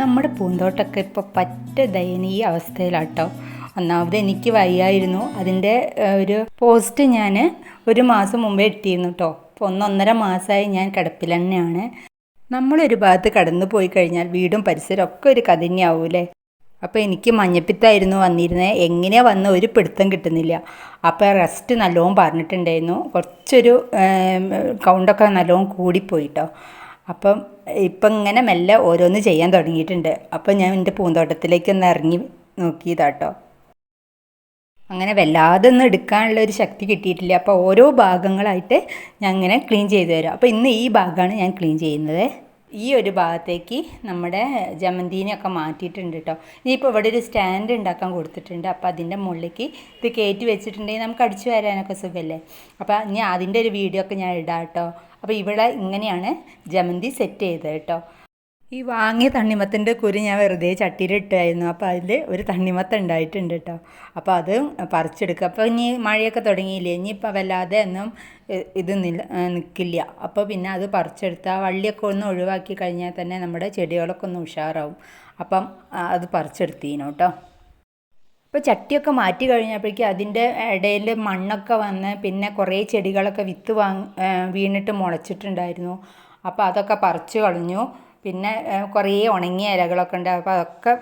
നമ്മുടെ പൂന്തോട്ടമൊക്കെ ഇപ്പോൾ പറ്റ ദയനീയ അവസ്ഥയിലാട്ടോ. ഒന്നാമത് എനിക്ക് വയ്യായിരുന്നു. അതിന്റെ ഒരു പോസ്റ്റ് ഞാൻ ഒരു മാസം മുമ്പേ ഇട്ടിരുന്നു കേട്ടോ അപ്പോൾ ഒന്നൊന്നര മാസമായി ഞാൻ കിടപ്പിൽ തന്നെയാണ്. നമ്മളൊരു ഭാഗത്ത് കടന്നു പോയി കഴിഞ്ഞാൽ വീടും പരിസരവും ഒക്കെ ഒരു കഥ തന്നെയാവൂലേ അപ്പോൾ എനിക്ക് മഞ്ഞപ്പിത്തായിരുന്നു വന്നിരുന്നത് എങ്ങനെയാ വന്ന ഒരു പിടുത്തം കിട്ടുന്നില്ല. അപ്പോൾ റെസ്റ്റ് നല്ലോണം പറഞ്ഞിട്ടുണ്ടായിരുന്നു. കുറച്ചൊരു കൗണ്ടൊക്കെ നല്ലോണം കൂടിപ്പോയിട്ടോ അപ്പം ഇപ്പം ഇങ്ങനെ മെല്ലെ ഓരോന്ന് ചെയ്യാൻ തുടങ്ങിയിട്ടുണ്ട്. അപ്പം ഞാൻ എന്റെ പൂന്തോട്ടത്തിലേക്ക് ഒന്ന് ഇറങ്ങി നോക്കിയതാട്ടോ. അങ്ങനെ വല്ലാതെ ഒന്നും എടുക്കാനുള്ള ഒരു ശക്തി കിട്ടിയിട്ടില്ല. അപ്പോൾ ഓരോ ഭാഗങ്ങളായിട്ട് ഞാൻ ഇങ്ങനെ ക്ലീൻ ചെയ്ത് തരാം. അപ്പോൾ ഇന്ന് ഈ ഭാഗമാണ് ഞാൻ ക്ലീൻ ചെയ്യുന്നത്. ഈ ഒരു ഭാഗത്തേക്ക് നമ്മുടെ ജമന്തിനെയൊക്കെ മാറ്റിയിട്ടുണ്ട് കേട്ടോ ഇനിയിപ്പോൾ ഇവിടെ ഒരു സ്റ്റാൻഡ് ഉണ്ടാക്കാൻ കൊടുത്തിട്ടുണ്ട്. അപ്പോൾ അതിന്റെ മുകളിലേക്ക് ഇത് കയറ്റി വെച്ചിട്ടുണ്ടെങ്കിൽ നമുക്ക് അടിച്ചു വരാനൊക്കെ സുഖമല്ലേ അപ്പോൾ ഇനി അതിന്റെ ഒരു വീഡിയോ ഒക്കെ ഞാൻ ഇടാം കേട്ടോ അപ്പോൾ ഇവിടെ ഇങ്ങനെയാണ് ജമന്തി സെറ്റ് ചെയ്തത് കേട്ടോ ഈ വാങ്ങിയ തണ്ണിമത്തിന്റെ കുരു ഞാൻ വെറുതെ ചട്ടിയിലിട്ടായിരുന്നു. അപ്പോൾ അതിൽ ഒരു തണ്ണിമത്ത ഉണ്ടായിട്ടുണ്ട് കേട്ടോ അപ്പോൾ അത് പറിച്ചെടുക്കുക അപ്പോൾ ഇനി മഴയൊക്കെ തുടങ്ങിയില്ലേ? ഇനിയിപ്പോൾ വല്ലാതെ ഒന്നും ഇത് നിൽക്കില്ല അപ്പോൾ പിന്നെ അത് പറിച്ചെടുത്ത് ആ വള്ളിയൊക്കെ ഒന്ന് ഒഴിവാക്കി കഴിഞ്ഞാൽ തന്നെ നമ്മുടെ ചെടികളൊക്കെ ഒന്ന് ഉഷാറാവും. അപ്പം അത് പറിച്ചെടുത്തീനു കേട്ടോ ഇപ്പോൾ ചട്ടിയൊക്കെ മാറ്റി കഴിഞ്ഞപ്പോഴേക്കും അതിന്റെ ഇടയിൽ മണ്ണൊക്കെ വന്ന് പിന്നെ കുറേ ചെടികളൊക്കെ വിത്ത് വാങ് വീണിട്ട് മുളച്ചിട്ടുണ്ടായിരുന്നു. അപ്പോൾ അതൊക്കെ പറിച്ചു കളഞ്ഞു. പിന്നെ കുറേ ഉണങ്ങിയ ഇലകളൊക്കെ ഉണ്ട്. അപ്പോൾ അതൊക്കെ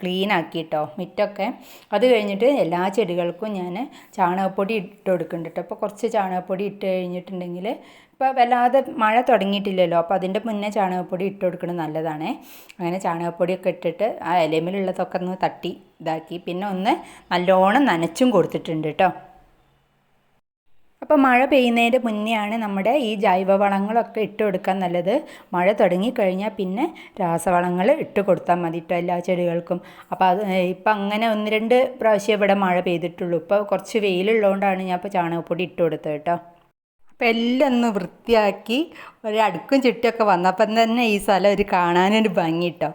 ക്ലീൻ ആക്കിയിട്ടോ മിറ്റൊക്കെ. അത് കഴിഞ്ഞിട്ട് എല്ലാ ചെടികൾക്കും ഞാൻ ചാണകപ്പൊടി ഇട്ട് കൊടുക്കുന്നുണ്ട് അപ്പോൾ കുറച്ച് ചാണകപ്പൊടി ഇട്ട് കഴിഞ്ഞിട്ടുണ്ടെങ്കിൽ ഇപ്പോൾ വല്ലാതെ മഴ തുടങ്ങിയിട്ടില്ലല്ലോ. അപ്പോൾ അതിന്റെ മുന്നേ ചാണകപ്പൊടി ഇട്ട് കൊടുക്കുന്നത് നല്ലതാണേ. അങ്ങനെ ചാണകപ്പൊടിയൊക്കെ ഇട്ടിട്ട് ആ ഇലമിലുള്ളതൊക്കെ ഒന്ന് തട്ടി ഇതാക്കി. പിന്നെ ഒന്ന് നല്ലോണം നനച്ചും കൊടുത്തിട്ടുണ്ട് കേട്ടോ അപ്പോൾ മഴ പെയ്യുന്നതിന്റെ മുന്നെയാണ് നമ്മുടെ ഈ ജൈവവളങ്ങളൊക്കെ ഇട്ട് കൊടുക്കാൻ നല്ലത്. മഴ തുടങ്ങിക്കഴിഞ്ഞാൽ പിന്നെ രാസവളങ്ങൾ ഇട്ട് കൊടുത്താൽ മതി കേട്ടോ എല്ലാ ചെടികൾക്കും. അപ്പോൾ അത് ഇപ്പം അങ്ങനെ ഒന്ന് രണ്ട് പ്രാവശ്യം ഇവിടെ മഴ പെയ്തിട്ടുള്ളൂ. ഇപ്പോൾ കുറച്ച് വെയിലുള്ളതുകൊണ്ടാണ് ഞാൻ ഇപ്പോൾ ചാണകപ്പൊടി ഇട്ട് കൊടുത്തത് കേട്ടോ. അപ്പോൾ എല്ലാം ഒന്ന് വൃത്തിയാക്കി ഒരടുക്കും അടുക്കും ചുറ്റിയൊക്കെ വന്നപ്പം തന്നെ ഈ സ്ഥലം ഒരു കാണാനൊരു ഭംഗി കേട്ടോ.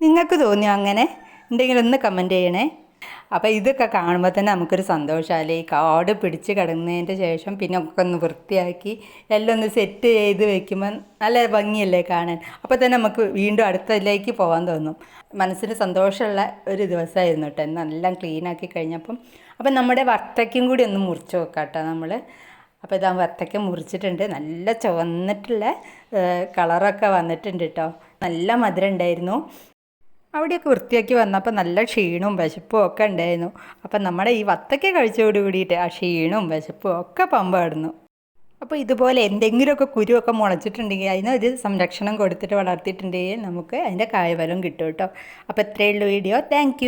നിങ്ങൾക്ക് തോന്നിയോ അങ്ങനെ? എന്തെങ്കിലും ഒന്ന് കമന്റ് ചെയ്യണേ. അപ്പോൾ ഇതൊക്കെ കാണുമ്പോൾ തന്നെ നമുക്കൊരു സന്തോഷമല്ലേ ഈ കാട് പിടിച്ച് കിടന്നതിന്റെ ശേഷം പിന്നെ ഒക്കെ ഒന്ന് വൃത്തിയാക്കി എല്ലാം ഒന്ന് സെറ്റ് ചെയ്ത് വെക്കുമ്പോൾ നല്ല ഭംഗിയല്ലേ കാണാൻ. അപ്പോൾ തന്നെ നമുക്ക് വീണ്ടും അടുത്തതിലേക്ക് പോകാൻ തോന്നും. മനസ്സിന് സന്തോഷമുള്ള ഒരു ദിവസമായിരുന്നു കേട്ടോ. എന്നെല്ലാം ക്ലീനാക്കി കഴിഞ്ഞപ്പം. അപ്പം നമ്മുടെ വത്തയ്ക്കും കൂടി ഒന്ന് മുറിച്ച് നോക്കാം കേട്ടോ നമ്മൾ അപ്പോൾ ഇതാ വത്തക്ക മുറിച്ചിട്ടുണ്ട്. നല്ല ചുവന്നിട്ടുള്ള കളറൊക്കെ വന്നിട്ടുണ്ട് കേട്ടോ. നല്ല മധുരം ഉണ്ടായിരുന്നു. അവിടെയൊക്കെ വൃത്തിയാക്കി വന്നപ്പോൾ നല്ല ക്ഷീണവും വിശപ്പും ഒക്കെ ഉണ്ടായിരുന്നു. അപ്പം നമ്മുടെ ഈ വത്തക്ക കഴിച്ചോട് കൂടിയിട്ട് ആ ക്ഷീണവും വിശപ്പും ഒക്കെ പമ്പാടുന്നു അപ്പോൾ ഇതുപോലെ എന്തെങ്കിലുമൊക്കെ കുരുവൊക്കെ മുളച്ചിട്ടുണ്ടെങ്കിൽ അതിനൊരു സംരക്ഷണം കൊടുത്തിട്ട് വളർത്തിയിട്ടുണ്ടെങ്കിൽ നമുക്ക് അതിന്റെ കായഫലം കിട്ടും കേട്ടോ. അപ്പോൾ ഇത്രയേ ഉള്ളൂ വീഡിയോ. താങ്ക്